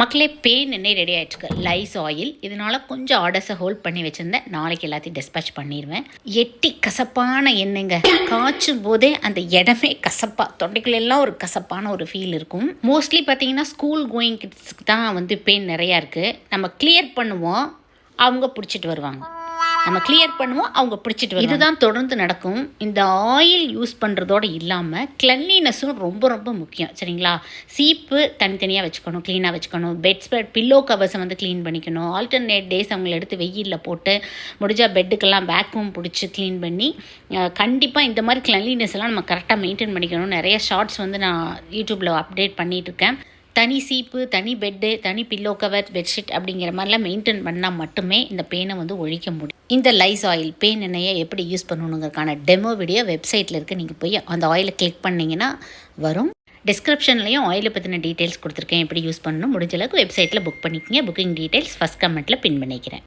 மக்களே பேன் எண்ணெய் ரெடி ஆகிட்டுருக்கு லைஸ் ஆயில் இதனால் கொஞ்சம் ஆர்டர்ஸை ஹோல்ட் பண்ணி வச்சுருந்தேன். நாளைக்கு எல்லாத்தையும் டிஸ்பேச் பண்ணிடுவேன் எட்டி கசப்பான எண்ணெய்ங்க. காய்ச்சும் போதே அந்த இடமே கசப்பா. தொண்டைக்குள்ள எல்லாம் ஒரு கசப்பான ஒரு ஃபீல் இருக்கும். மோஸ்ட்லி பார்த்தீங்கன்னா ஸ்கூல் கோயிங் கிட்ஸ்க்கு தான் வந்து பெயின் நிறையா இருக்குது நம்ம கிளியர் பண்ணுவோம். அவங்க பிடிச்சிட்டு வருவாங்க. நம்ம கிளியர் பண்ணுவோம் அவங்க பிடிச்சிட்டு இதுதான் தொடர்ந்து நடக்கும். இந்த ஆயில் யூஸ் பண்ணுறதோட இல்லாமல் கிளன்லினஸும் ரொம்ப ரொம்ப முக்கியம். சரிங்களா? சீப்பு தனித்தனியாக வச்சுக்கணும் க்ளீனாக வச்சுக்கணும். பெட் ஸ்ப்ரெட் பில்லோ கவர்ஸை வந்து க்ளீன் பண்ணிக்கணும். ஆல்டர்னேட் டேஸ் அவங்கள எடுத்து வெயிலில் போட்டு முடிஞ்சால் பெட்டுக்கெல்லாம் வேக்யூம் பிடிச்சி க்ளீன் பண்ணி கண்டிப்பாக இந்த மாதிரி கிளன்லினஸ் எல்லாம் நம்ம கரெக்டாக மெயின்டைன் பண்ணிக்கணும் நிறைய ஷார்ட்ஸ் வந்து நான் யூடியூப்பில் அப்டேட் பண்ணிகிட்டு இருக்கேன். தனி சீப்பு தனி பெட்டு தனி பில்லோ கவர் பெட்ஷீட் அப்படிங்கிற மாதிரிலாம் மெயின்டைன் பண்ணால் மட்டுமே இந்த பெயினை வந்து ஒழிக்க முடியும். இந்த லைஸ் ஆயில் பெயின் எண்ணெயை எப்படி யூஸ் பண்ணணுங்கிறதுக்கான டெமோ வீடியோ வெப்சைட்டில் இருக்குது நீங்கள் போய் அந்த ஆயிலை கிளிக் பண்ணிங்கன்னா வரும். டிஸ்கிரிப்ஷன்லையும் ஆயிலை பற்றின டீட்டெயில்ஸ் கொடுத்துருக்கேன். எப்படி யூஸ் பண்ணணும் முடிஞ்ச அளவுக்கு வெப்சைட்டில் புக் பண்ணிக்கங்க. புக்கிங் டீட்டெயில்ஸ் ஃபஸ்ட் கமெண்ட்டில் பின் பண்ணிக்கிறேன்.